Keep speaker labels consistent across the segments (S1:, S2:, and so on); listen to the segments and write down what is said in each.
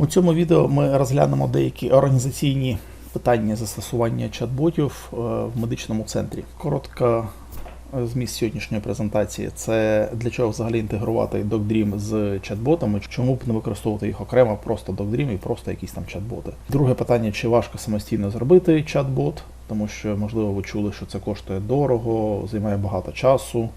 S1: У цьому відео ми розглянемо деякі організаційні питання застосування чат-ботів е, в медичному центрі. Коротко е, зміст сьогоднішньої презентації це для чого взагалі інтегрувати DocDream з чат-ботами, чому б не використовувати їх окремо, просто DocDream і просто якісь там чат-боти. Друге питання: чи важко самостійно зробити чат-бот, тому що можливо ви чули, що це коштує дорого, займає багато часу.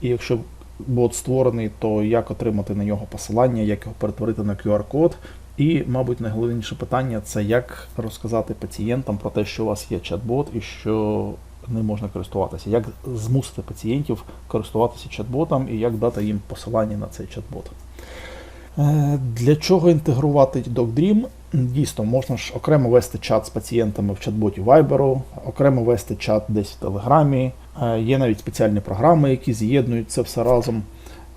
S1: І якщо бот створений, то як отримати на нього посилання, як його перетворити на QR-код. І, мабуть, найголовніше питання це як розказати пацієнтам про те, що у вас є чат-бот і що ним можна користуватися, як змусити пацієнтів користуватися чат-ботом і як дати їм посилання на цей чат-бот. Е, Для чого інтегрувати DocDream? Дійсно, можна ж окремо вести чат з пацієнтами в чат-боті Viber, окремо вести чат десь в Телеграмі. Е, Є навіть спеціальні програми, які з'єднують це все разом.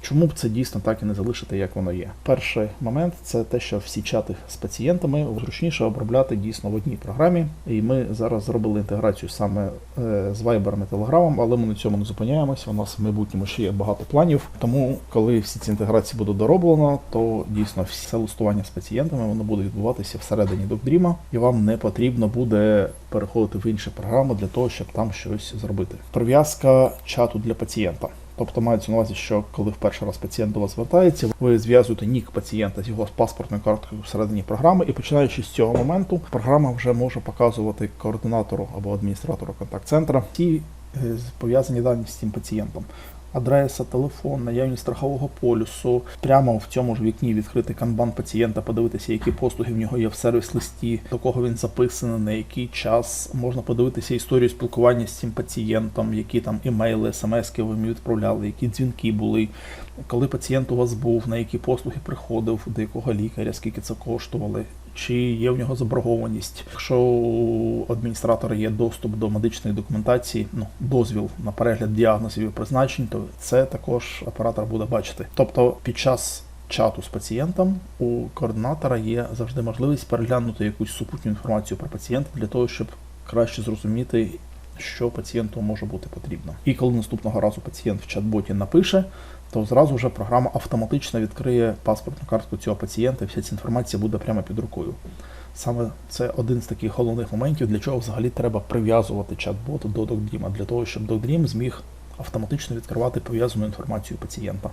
S1: Чому б це дійсно так і не залишити, як воно є? Перший момент це те, що всі чати з пацієнтами зручніше обробляти дійсно в одній програмі. І ми зараз зробили інтеграцію саме е, з Viber і Telegram, але ми на цьому не зупиняємося. У нас в майбутньому ще є багато планів. Тому, коли всі ці інтеграції будуть дороблено, то дійсно все листування з пацієнтами воно буде відбуватися всередині DocDream, і вам не потрібно буде переходити в інші програми для того, щоб там щось зробити. Прив'язка чату для пацієнта. Тобто мається на увазі, що коли в перший раз пацієнт до вас звертається, ви зв'язуєте нік пацієнта з його паспортною карткою всередині програми, і починаючи з цього моменту, програма вже може показувати координатору або адміністратору контакт-центра ті е, пов'язані дані з цим пацієнтом. Адреса, телефон, наявність страхового полюсу. Прямо в цьому ж вікні відкрити канбан пацієнта, подивитися, які послуги в нього є в сервіс-листі, до кого він записаний, на який час. Можна подивитися історію спілкування з цим пацієнтом, які там імейли, смски ви відправляли, які дзвінки були, коли пацієнт у вас був, на які послуги приходив, до якого лікаря, скільки це коштували. Чи є в нього заборгованість? Якщо у адміністратора є доступ до медичної документації, ну дозвіл на перегляд діагнозів і призначень, то це також оператор буде бачити. Тобто під час чату з пацієнтом у координатора є завжди можливість переглянути якусь супутню інформацію про пацієнта для того, щоб краще зрозуміти, що пацієнту може бути потрібно. І коли наступного разу пацієнт в чат-боті напише, то зразу вже програма автоматично відкриє паспортну картку цього пацієнта, і вся ця інформація буде прямо під рукою. Саме це один з таких головних моментів, для чого взагалі треба прив'язувати чат-бот до DocDream, для того, щоб DocDream зміг автоматично відкривати пов'язану інформацію пацієнта.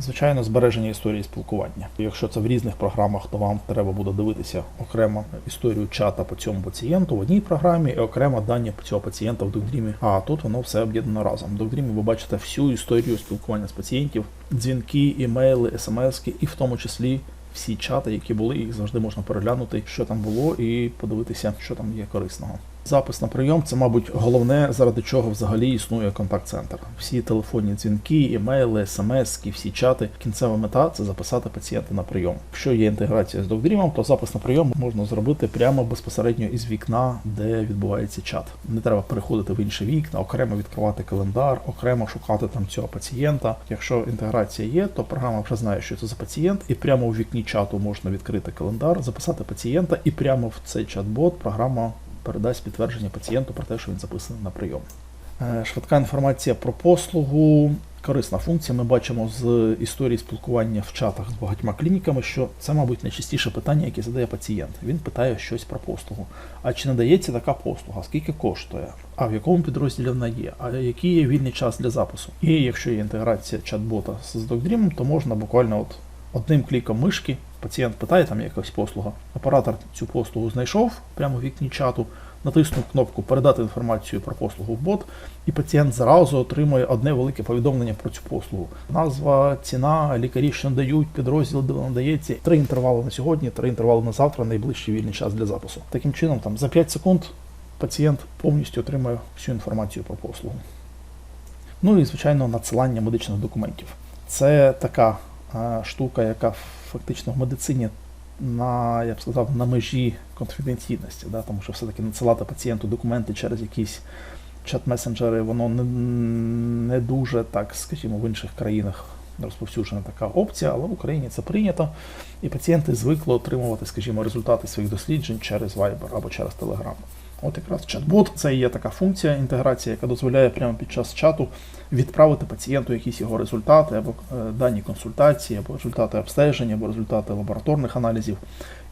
S1: Звичайно, збереження історії спілкування. Якщо це в різних програмах, то вам треба буде дивитися окремо історію чата по цьому пацієнту в одній програмі і окремо дані цього пацієнта в DocDream. А тут воно все об'єднано разом. В DocDream ви бачите всю історію спілкування з пацієнтів, дзвінки, імейли, смски, і в тому числі всі чати, які були, їх завжди можна переглянути, що там було, і подивитися, що там є корисного. Запис на прийом це, мабуть, головне, заради чого взагалі існує контакт-центр. Всі телефонні дзвінки, імейли, смски, всі чати. Кінцева мета це записати пацієнта на прийом. Якщо є інтеграція з DocDream, то запис на прийом можна зробити прямо безпосередньо із вікна, де відбувається чат. Не треба переходити в інші вікна, окремо відкривати календар, окремо шукати там цього пацієнта. Якщо інтеграція є, то програма вже знає, що це за пацієнт, і прямо у вікні чату можна відкрити календар, записати пацієнта, і прямо в цей чат-бот програма передасть підтвердження пацієнту про те, що він записаний на прийом. Е, Швидка інформація про послугу. Корисна функція. Ми бачимо з історії спілкування в чатах з багатьма клініками, що це, мабуть, найчастіше питання, яке задає пацієнт. Він питає щось про послугу. А чи надається така послуга? Скільки коштує? А в якому підрозділі вона є? А який є вільний час для запису? І якщо є інтеграція чат-бота з DocDream, то можна буквально от одним кліком мишки пацієнт питає там якась послуга. Оператор цю послугу знайшов прямо в вікні чату, натиснув кнопку Передати інформацію про послугу в бот, і пацієнт зразу отримує одне велике повідомлення про цю послугу. Назва, ціна, лікарі, що надають, підрозділ, де надається. Три інтервали на сьогодні, три інтервали на завтра, найближчий вільний час для запису. Таким чином, там за 5 секунд пацієнт повністю отримує всю інформацію про послугу. Ну і, звичайно, надсилання медичних документів. Це така штука, яка фактично в медицині на, я б сказав, на межі конфіденційності, да? тому що все-таки надсилати пацієнту документи через якісь чат-месенджери, воно не, не дуже так, скажімо, в інших країнах розповсюджена така опція, але в Україні це прийнято, і пацієнти звикли отримувати, скажімо, результати своїх досліджень через Viber або через Telegram. От якраз чат-бот це є така функція інтеграція, яка дозволяє прямо під час чату відправити пацієнту якісь його результати або е, дані консультації, або результати обстеження, або результати лабораторних аналізів.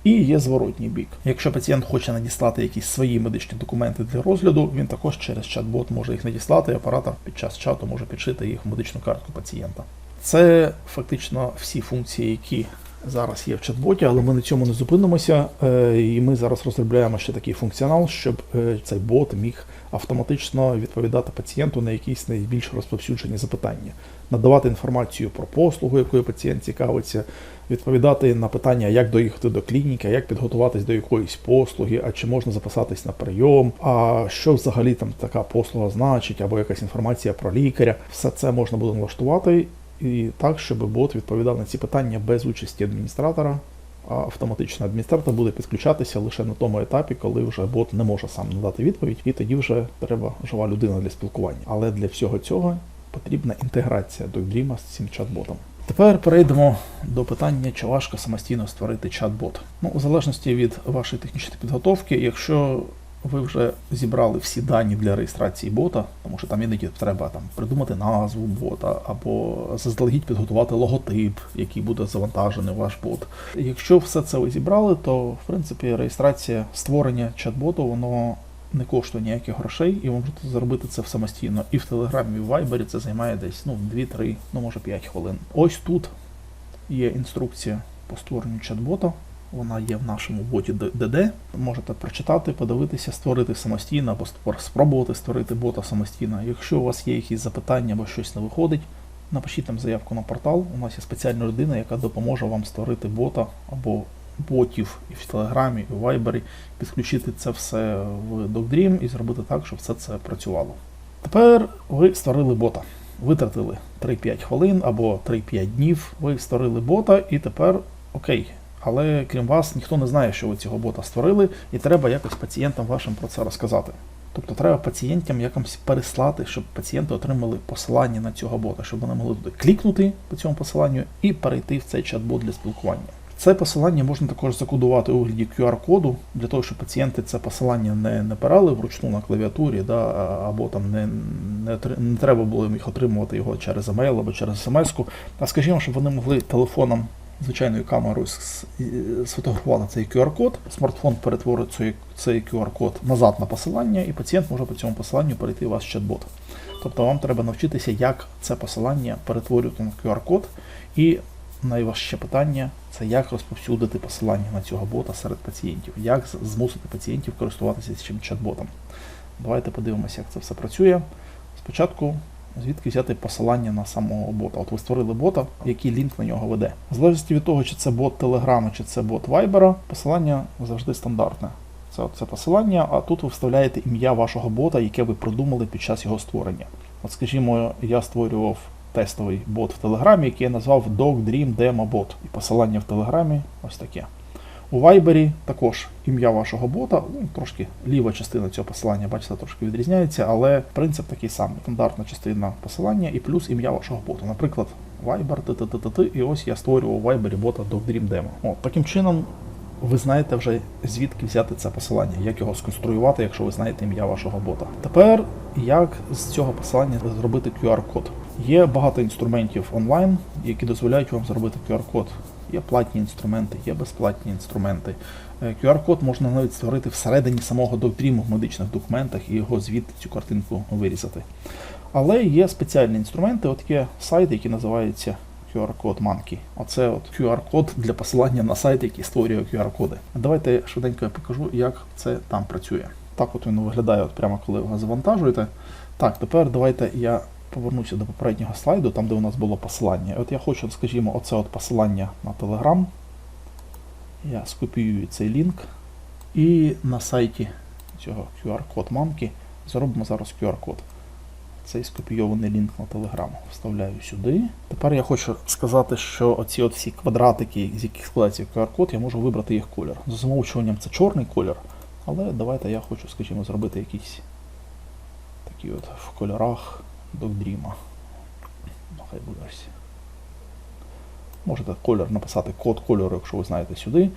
S1: І є зворотній бік. Якщо пацієнт хоче надіслати якісь свої медичні документи для розгляду, він також через чат-бот може їх надіслати, і оператор під час чату може підшити їх в медичну картку пацієнта. Це фактично всі функції, які зараз є в чат-боті, але ми на цьому не зупинимося. е, І ми зараз розробляємо ще такий функціонал, щоб е, цей бот міг автоматично відповідати пацієнту на якісь найбільш розповсюджені запитання, надавати інформацію про послугу, якою пацієнт цікавиться, відповідати на питання, як доїхати до клініки, як підготуватись до якоїсь послуги, а чи можна записатись на прийом, а що взагалі там така послуга значить, або якась інформація про лікаря. Все це можна буде налаштувати і так, щоб бот відповідав на ці питання без участі адміністратора. А автоматично адміністратор буде підключатися лише на тому етапі, коли вже бот не може сам надати відповідь, і тоді вже треба жива людина для спілкування. Але для всього цього потрібна інтеграція до Dream з цим чат-ботом. Тепер перейдемо до питання, чи важко самостійно створити чат-бот. Ну, у залежності від вашої технічної підготовки, якщо ви вже зібрали всі дані для реєстрації бота, тому що там іноді треба там придумати назву бота або заздалегідь підготувати логотип, який буде завантажений в ваш бот. Якщо все це ви зібрали, то в принципі реєстрація створення чат-боту воно не коштує ніяких грошей, і ви можете зробити це самостійно. І в Телеграмі, і в Вайбері це займає десь ну 2-3, ну може 5 хвилин. Ось тут є інструкція по створенню чат-бота. Вона є в нашому боті DD. Можете прочитати, подивитися, створити самостійно або спробувати створити бота самостійно. Якщо у вас є якісь запитання або щось не виходить, напишіть там заявку на портал. У нас є спеціальна людина, яка допоможе вам створити бота або ботів і в Телеграмі, і в Вайбері, підключити це все в DocDream і зробити так, щоб все це працювало. Тепер ви створили бота. Витратили 3-5 хвилин або 3-5 днів. Ви створили бота, і тепер окей. Але крім вас, ніхто не знає, що ви цього бота створили, і треба якось пацієнтам вашим про це розказати. Тобто треба пацієнтам якось переслати, щоб пацієнти отримали посилання на цього бота, щоб вони могли туди клікнути по цьому посиланню і перейти в цей чат-бот для спілкування. Це посилання можна також закодувати у вигляді QR-коду, для того, щоб пацієнти це посилання не напирали вручну на клавіатурі, да, або там не, не, не треба було їх отримувати його через емейл або через смс-ку. А скажімо, щоб вони могли телефоном, звичайною камерою сфотографувати цей QR-код, смартфон перетворить цей, QR-код назад на посилання, і пацієнт може по цьому посиланню перейти в ваш чат-бот. Тобто вам треба навчитися, як це посилання перетворювати на QR-код. І найважче питання це як розповсюдити посилання на цього бота серед пацієнтів, як змусити пацієнтів користуватися цим чат-ботом. Давайте подивимося, як це все працює. Спочатку, звідки взяти посилання на самого бота. От ви створили бота, який лінк на нього веде. В залежності від того, чи це бот Телеграма, чи це бот Вайбера, посилання завжди стандартне. Це це посилання, а тут ви вставляєте ім'я вашого бота, яке ви придумали під час його створення. От, скажімо, я створював тестовий бот в Телеграмі, який я назвав Dog Dream Demo Bot. І посилання в Телеграмі ось таке. У Viber також ім'я вашого бота, ну, трошки ліва частина цього посилання, бачите, трошки відрізняється, але принцип такий самий. Стандартна частина посилання і плюс ім'я вашого бота. Наприклад, Viber, т-т-т-т, і ось я створював у Viber бота Dog Dream Demo. От, таким чином ви знаєте вже звідки взяти це посилання, як його сконструювати, якщо ви знаєте ім'я вашого бота. Тепер як з цього посилання зробити QR-код. Є багато інструментів онлайн, які дозволяють вам зробити QR-код. Є платні інструменти, є безплатні інструменти. Е, QR-код можна навіть створити всередині самого доктріму в медичних документах і його звідти цю картинку вирізати. Але є спеціальні інструменти, от є сайт, який називається QR-код Monkey. Оце от QR-код для посилання на сайт, який створює QR-коди. Давайте швиденько я покажу, як це там працює. Так от він виглядає, от прямо коли його завантажуєте. Так, тепер давайте я повернуся до попереднього слайду, там де у нас було посилання. От я хочу, скажімо, оце от посилання на Telegram. Я скопіюю цей лінк. І на сайті цього QR-код Monkey зробимо зараз QR-код цей скопійований лінк на Telegram вставляю сюди. Тепер я хочу сказати, що оці от всі квадратики, з яких складається QR-код, я можу вибрати їх колір. За замовчуванням це чорний колір, але давайте я хочу, скажімо, зробити якийсь такий от в кольорах Докдріма. Ну, хай буде ось. Можете колір написати код кольору, якщо ви знаєте сюди.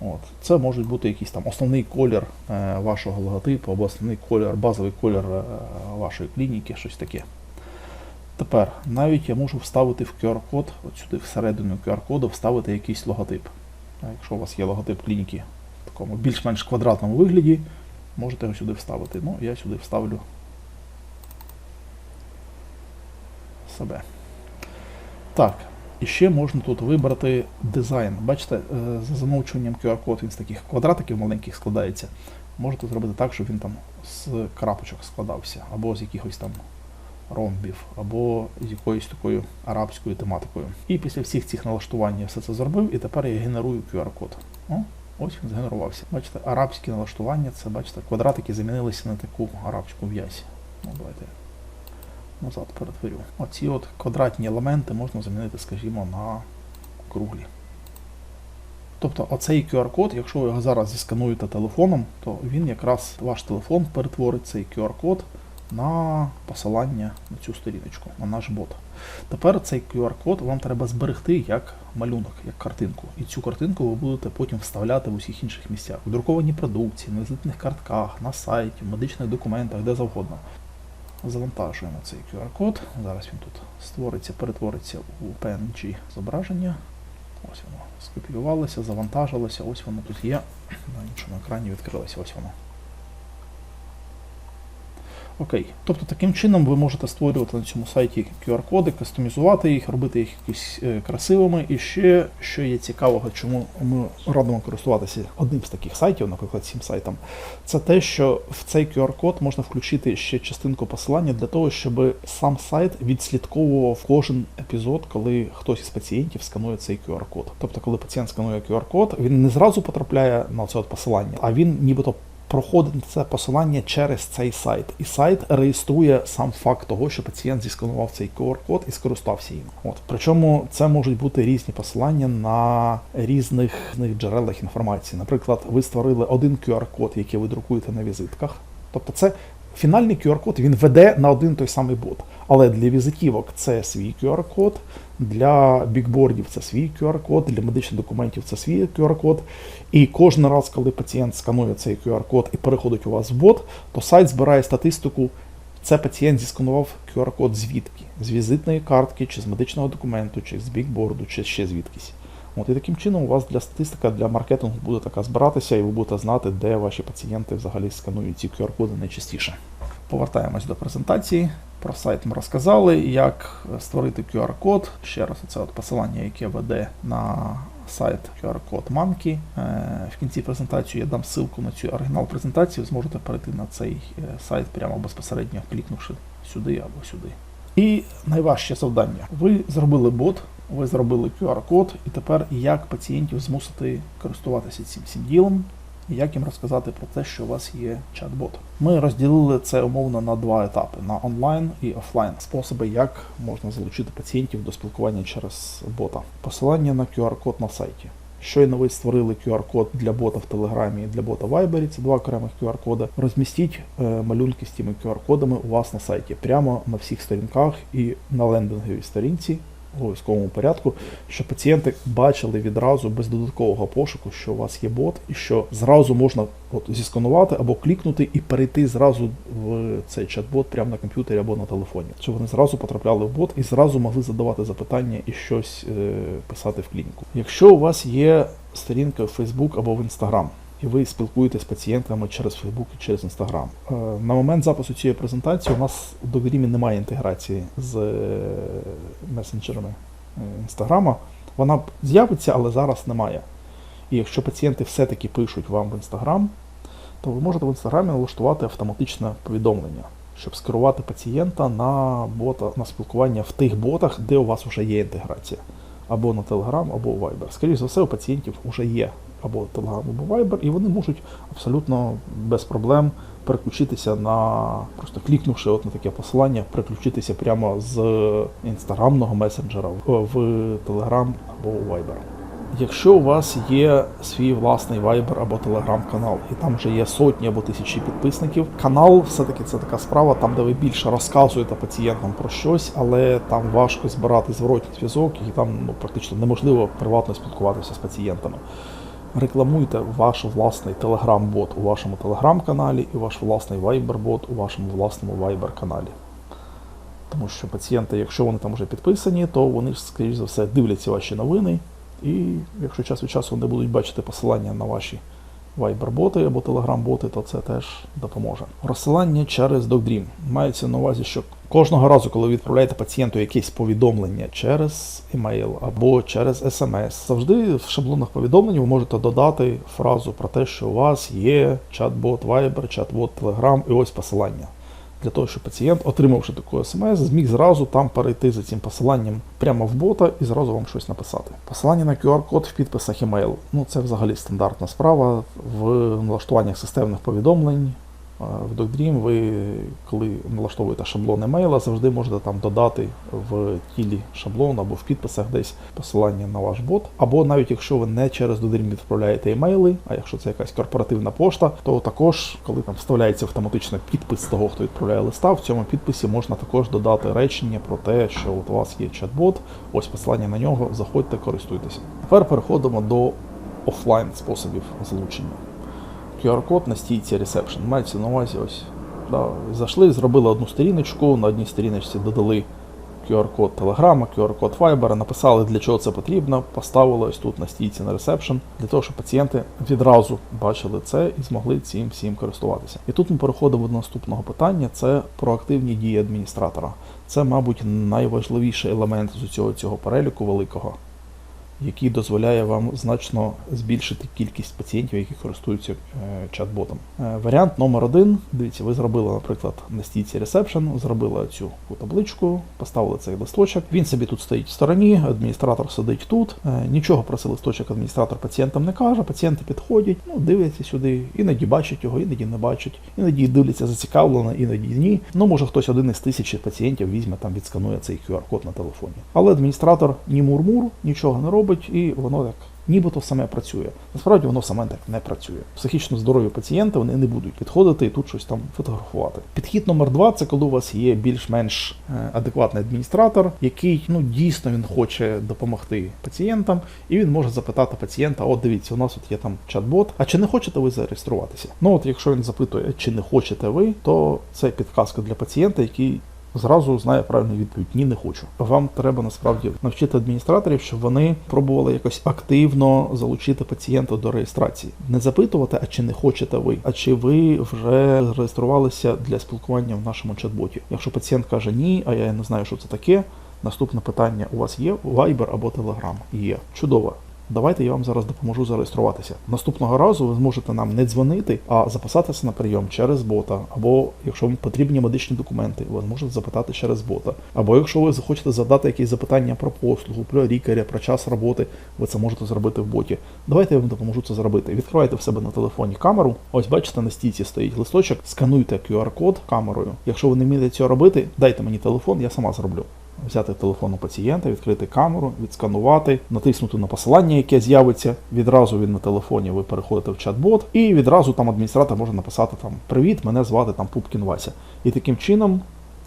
S1: От. Це може бути якийсь там основний колір е, вашого логотипу або основний колір, базовий колір е, вашої клініки, щось таке. Тепер навіть я можу вставити в QR-код, от сюди всередину QR-коду вставити якийсь логотип. Якщо у вас є логотип клініки в такому більш-менш квадратному вигляді, можете його сюди вставити. Ну, я сюди вставлю себе. Так, і ще можна тут вибрати дизайн. Бачите, е, за замовчуванням QR-код він з таких квадратиків маленьких складається. Можете зробити так, щоб він там з крапочок складався, або з якихось там ромбів, або з якоюсь такою арабською тематикою. І після всіх цих налаштувань я все це зробив, і тепер я генерую QR-код. Ось він згенерувався. Бачите, арабські налаштування, це бачите, квадратики замінилися на таку арабську в'язь. Ну, давайте назад перетворю. Оці от квадратні елементи можна замінити, скажімо, на круглі. Тобто оцей QR-код, якщо ви його зараз зіскануєте телефоном, то він якраз ваш телефон перетворить цей QR-код на посилання на цю сторіночку, на наш бот. Тепер цей QR-код вам треба зберегти як малюнок, як картинку. І цю картинку ви будете потім вставляти в усіх інших місцях. У друкованій продукції, на візитних картках, на сайті, в медичних документах, де завгодно. Завантажуємо цей QR-код. Зараз він тут створиться, перетвориться у PNG зображення. Ось воно скопіювалося, завантажилося, ось воно тут є. На іншому екрані відкрилося, ось воно. Окей. Тобто таким чином ви можете створювати на цьому сайті QR-коди, кастомізувати їх, робити їх якісь е, красивими. І ще, що є цікавого, чому ми радимо користуватися одним з таких сайтів, наприклад, цим сайтом, це те, що в цей QR-код можна включити ще частинку посилання для того, щоб сам сайт відслідковував кожен епізод, коли хтось із пацієнтів сканує цей QR-код. Тобто, коли пацієнт сканує QR-код, він не зразу потрапляє на це посилання, а він нібито проходить це посилання через цей сайт. І сайт реєструє сам факт того, що пацієнт зісканував цей QR-код і скористався їм. От причому це можуть бути різні посилання на різних джерелах інформації. Наприклад, ви створили один QR-код, який ви друкуєте на візитках. Тобто, це фінальний QR-код він веде на один той самий бот. Але для візитівок це свій QR-код, для бікбордів це свій QR-код, для медичних документів це свій QR-код. І кожен раз, коли пацієнт сканує цей QR-код і переходить у вас в бот, то сайт збирає статистику. Це пацієнт зісканував QR-код звідки? З візитної картки, чи з медичного документу, чи з бікборду, чи ще звідкись. От і таким чином у вас для статистика, для маркетингу буде така збиратися, і ви будете знати, де ваші пацієнти взагалі сканують ці QR-коди найчастіше. Повертаємось до презентації. Про сайт ми розказали, як створити QR-код. Ще раз, це от посилання, яке веде на сайт QR-код Monkey. Е, В кінці презентації я дам ссылку на цю оригінал презентацію. Зможете перейти на цей е, сайт прямо безпосередньо клікнувши сюди або сюди. І найважче завдання. Ви зробили бот, ви зробили QR-код, і тепер як пацієнтів змусити користуватися цим всім ділом, як їм розказати про те, що у вас є чат-бот. Ми розділили це умовно на два етапи: на онлайн і офлайн способи, як можна залучити пацієнтів до спілкування через бота. Посилання на QR-код на сайті. Щойно ви створили QR-код для бота в Телеграмі і для бота в Viber, це два окремих QR-коди. Розмістіть е, малюнки з тими QR-кодами у вас на сайті, прямо на всіх сторінках і на лендинговій сторінці обов'язковому порядку, щоб пацієнти бачили відразу без додаткового пошуку, що у вас є бот, і що зразу можна от зісканувати або клікнути і перейти зразу в цей чат-бот прямо на комп'ютері або на телефоні. Щоб вони зразу потрапляли в бот і зразу могли задавати запитання і щось е, писати в клініку. Якщо у вас є сторінка в Facebook або в Instagram, і ви спілкуєтесь з пацієнтами через Facebook і через Instagram. Е, На момент запису цієї презентації у нас в Догрімі немає інтеграції з е, месенджерами е, Інстаграма. Вона з'явиться, але зараз немає. І якщо пацієнти все-таки пишуть вам в Instagram, то ви можете в Інстаграмі налаштувати автоматичне повідомлення, щоб скерувати пацієнта на бота на спілкування в тих ботах, де у вас вже є інтеграція. Або на Telegram, або у Viber. Скоріше за все, у пацієнтів вже є або Telegram, або Viber, і вони можуть абсолютно без проблем переключитися на просто клікнувши от на таке посилання, переключитися прямо з інстаграмного месенджера в Telegram або у Viber. Якщо у вас є свій власний Viber або Telegram канал, і там вже є сотні або тисячі підписників, канал все-таки це така справа, там де ви більше розказуєте пацієнтам про щось, але там важко збирати зворотній зв'язок, і там ну, практично неможливо приватно спілкуватися з пацієнтами. рекламуйте ваш власний Telegram-бот у вашому Telegram-каналі і ваш власний Viber-бот у вашому власному Viber-каналі. Тому що пацієнти, якщо вони там вже підписані, то вони скоріш за все, дивляться ваші новини. І якщо час від часу вони будуть бачити посилання на ваші Viber-боти або Telegram-боти, то це теж допоможе. Розсилання через DocDream. Мається на увазі, що кожного разу, коли ви відправляєте пацієнту якесь повідомлення через емейл або через SMS, завжди в шаблонах повідомлень ви можете додати фразу про те, що у вас є чат-бот Viber, чат-бот Telegram і ось посилання. Для того, щоб пацієнт, отримавши таку смс, зміг зразу там перейти за цим посиланням прямо в бота і зразу вам щось написати. Посилання на QR-код в підписах емейл. Ну це взагалі стандартна справа в налаштуваннях системних повідомлень. Е, В DocDream ви, коли налаштовуєте шаблон емейла, завжди можете там додати в тілі шаблон або в підписах десь посилання на ваш бот. Або навіть якщо ви не через DocDream відправляєте емейли, а якщо це якась корпоративна пошта, то також, коли там вставляється автоматично підпис того, хто відправляє листа, в цьому підписі можна також додати речення про те, що от у вас є чат-бот, ось посилання на нього, заходьте, користуйтеся. Тепер переходимо до офлайн способів залучення. QR-код на стійці Reception. Мається на увазі ось. Да, зайшли, зробили одну сторіночку, на одній сторіночці додали QR-код Telegram, QR-код Viber, написали, для чого це потрібно, поставили ось тут на стійці на Reception, для того, щоб пацієнти відразу бачили це і змогли цим всім користуватися. І тут ми переходимо до наступного питання: це проактивні дії адміністратора. Це, мабуть, найважливіший елемент з усього цього переліку великого який дозволяє вам значно збільшити кількість пацієнтів, які користуються е, чат-ботом. Е, Варіант номер один. Дивіться, ви зробили, наприклад, на стійці Reception, зробили цю табличку, поставили цей листочок. Він собі тут стоїть в стороні, адміністратор сидить тут. Е, Нічого про цей листочок адміністратор пацієнтам не каже. Пацієнти підходять, ну дивляться сюди, іноді бачать його, іноді не бачать, іноді дивляться зацікавлено, іноді ні. Ну може хтось один із тисячі пацієнтів візьме там, відсканує цей QR-код на телефоні. Але адміністратор ні мурмур, нічого не робить, і воно так. Нібито саме працює. Насправді воно саме так не працює. Психічно здорові пацієнти вони не будуть підходити і тут щось там фотографувати. Підхід номер два це коли у вас є більш-менш е, адекватний адміністратор, який ну дійсно він хоче допомогти пацієнтам, і він може запитати пацієнта: от дивіться, у нас от є там чат-бот. А чи не хочете ви зареєструватися? Ну от якщо він запитує, чи не хочете ви, то це підказка для пацієнта, який зразу знає правильну відповідь Ні, не хочу. Вам треба насправді навчити адміністраторів, щоб вони пробували якось активно залучити пацієнта до реєстрації. Не запитувати, а чи не хочете ви, а чи ви вже зареєструвалися для спілкування в нашому чат-боті. Якщо пацієнт каже ні, а я не знаю, що це таке. Наступне питання: у вас є Viber або Telegram? Є. Чудово. Давайте я вам зараз допоможу зареєструватися. Наступного разу ви зможете нам не дзвонити, а записатися на прийом через бота. Або якщо вам потрібні медичні документи, ви зможете запитати через бота. Або якщо ви захочете задати якісь запитання про послугу, про лікаря, про час роботи, ви це можете зробити в боті. Давайте я вам допоможу це зробити. Відкривайте в себе на телефоні камеру. Ось бачите, на стійці стоїть листочок, скануйте QR-код камерою. Якщо ви не вмієте цього робити, дайте мені телефон, я сама зроблю взяти телефон у пацієнта, відкрити камеру, відсканувати, натиснути на посилання, яке з'явиться. Відразу він на телефоні ви переходите в чат-бот, і відразу там адміністратор може написати там Привіт, мене звати там Пупкін Вася. І таким чином,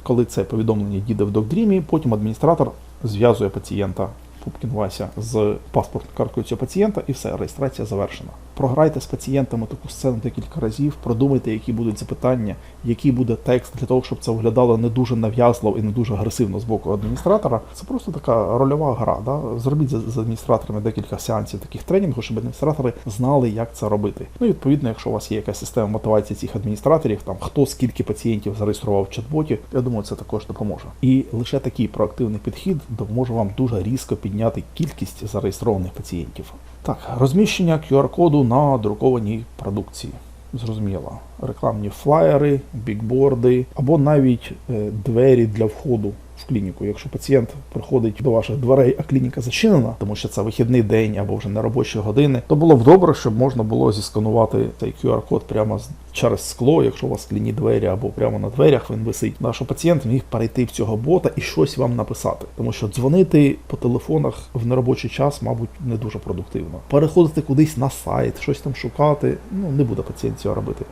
S1: коли це повідомлення діде в докдрімі, потім адміністратор зв'язує пацієнта. Пупкін Вася з паспортною карткою цього пацієнта, і все, реєстрація завершена. Програйте з пацієнтами таку сцену декілька разів, продумайте, які будуть запитання, який буде текст для того, щоб це виглядало не дуже нав'язливо і не дуже агресивно з боку адміністратора. Це просто така рольова гра. Да? Зробіть з адміністраторами декілька сеансів таких тренінгів, щоб адміністратори знали, як це робити. Ну і відповідно, якщо у вас є якась система мотивації цих адміністраторів, там хто скільки пацієнтів зареєстрував в чат-боті, я думаю, це також допоможе. І лише такий проактивний підхід допоможе вам дуже різко підняти кількість зареєстрованих пацієнтів. Так, розміщення QR-коду на друкованій продукції. Зрозуміло. Рекламні флаєри, бікборди або навіть е, двері для входу в клініку. Якщо пацієнт приходить до ваших дверей, а клініка зачинена, тому що це вихідний день або вже не робочі години, то було б добре, щоб можна було зісканувати цей QR-код прямо через скло, якщо у вас скляні двері або прямо на дверях він висить. Щоб пацієнт міг перейти в цього бота і щось вам написати. Тому що дзвонити по телефонах в неробочий час, мабуть, не дуже продуктивно. Переходити кудись на сайт, щось там шукати, ну не буде пацієнт цього робити.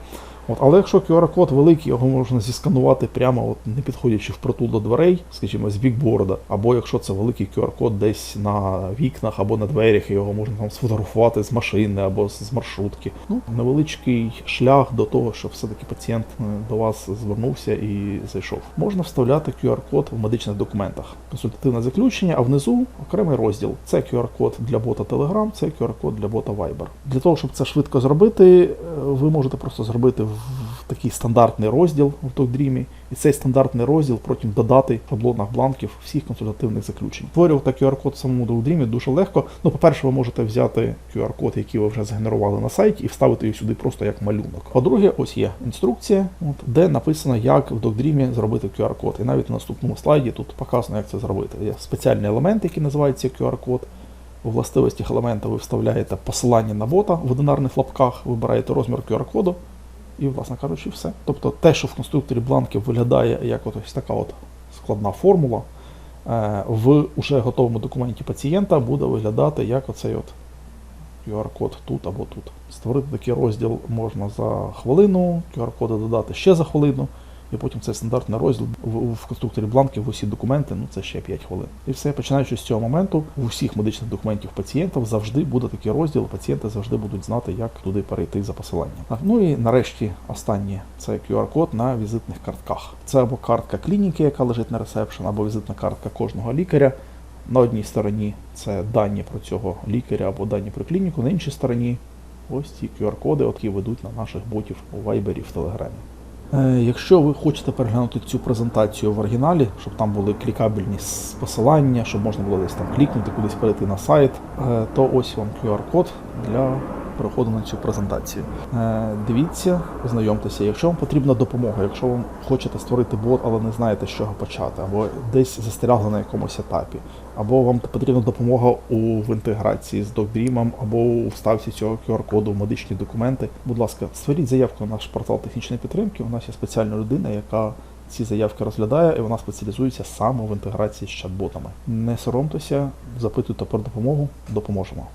S1: От, але якщо QR-код великий, його можна зісканувати прямо, от, не підходячи впритул до дверей, скажімо, з бікборда, або якщо це великий QR-код десь на вікнах або на дверях, його можна там сфотографувати з машини або з маршрутки. Ну, невеличкий шлях до того, щоб все-таки пацієнт е, до вас звернувся і зайшов. Можна вставляти QR-код в медичних документах. Консультативне заключення, а внизу окремий розділ. Це QR-код для бота Telegram, це QR-код для бота Viber. Для того, щоб це швидко зробити, е, ви можете просто зробити в такий стандартний розділ в TalkDream, і цей стандартний розділ потім додати в шаблонах бланків всіх консультативних заключень. Створювати QR-код в самому TalkDream дуже легко. Ну, по-перше, ви можете взяти QR-код, який ви вже згенерували на сайті, і вставити його сюди просто як малюнок. По-друге, ось є інструкція, от, де написано, як в TalkDream зробити QR-код. І навіть на наступному слайді тут показано, як це зробити. Є спеціальний елемент, який називається QR-код. У властивостях елемента ви вставляєте посилання на бота в одинарних лапках, вибираєте розмір QR-коду, і, власне кажучи, все. Тобто те, що в конструкторі бланків виглядає як от ось така от складна формула, е, в уже готовому документі пацієнта буде виглядати як оцей от QR-код тут або тут. Створити такий розділ можна за хвилину, QR-коди додати ще за хвилину, і потім цей стандартний розділ в, в конструкторі бланків в усі документи, ну це ще 5 хвилин. І все, починаючи з цього моменту, у всіх медичних документів пацієнтів завжди буде такий розділ, пацієнти завжди будуть знати, як туди перейти за посиланням. Так, ну і нарешті останнє це QR-код на візитних картках. Це або картка клініки, яка лежить на ресепшн, або візитна картка кожного лікаря. На одній стороні це дані про цього лікаря або дані про клініку, на іншій стороні ось ці QR-коди, які ведуть на наших ботів у Viber і в Телеграмі. Е, Якщо ви хочете переглянути цю презентацію в оригіналі, щоб там були клікабельні посилання, щоб можна було десь там клікнути, кудись перейти на сайт, е, то ось вам QR-код для переходу на цю презентацію. Е, Дивіться, ознайомтеся. Якщо вам потрібна допомога, якщо вам хочете створити бот, але не знаєте, з чого почати, або десь застрягли на якомусь етапі, або вам потрібна допомога у в інтеграції з DocDream, або у вставці цього QR-коду в медичні документи, будь ласка, створіть заявку на наш портал технічної підтримки. У нас є спеціальна людина, яка ці заявки розглядає, і вона спеціалізується саме в інтеграції з чат-ботами. Не соромтеся, запитуйте про допомогу, допоможемо.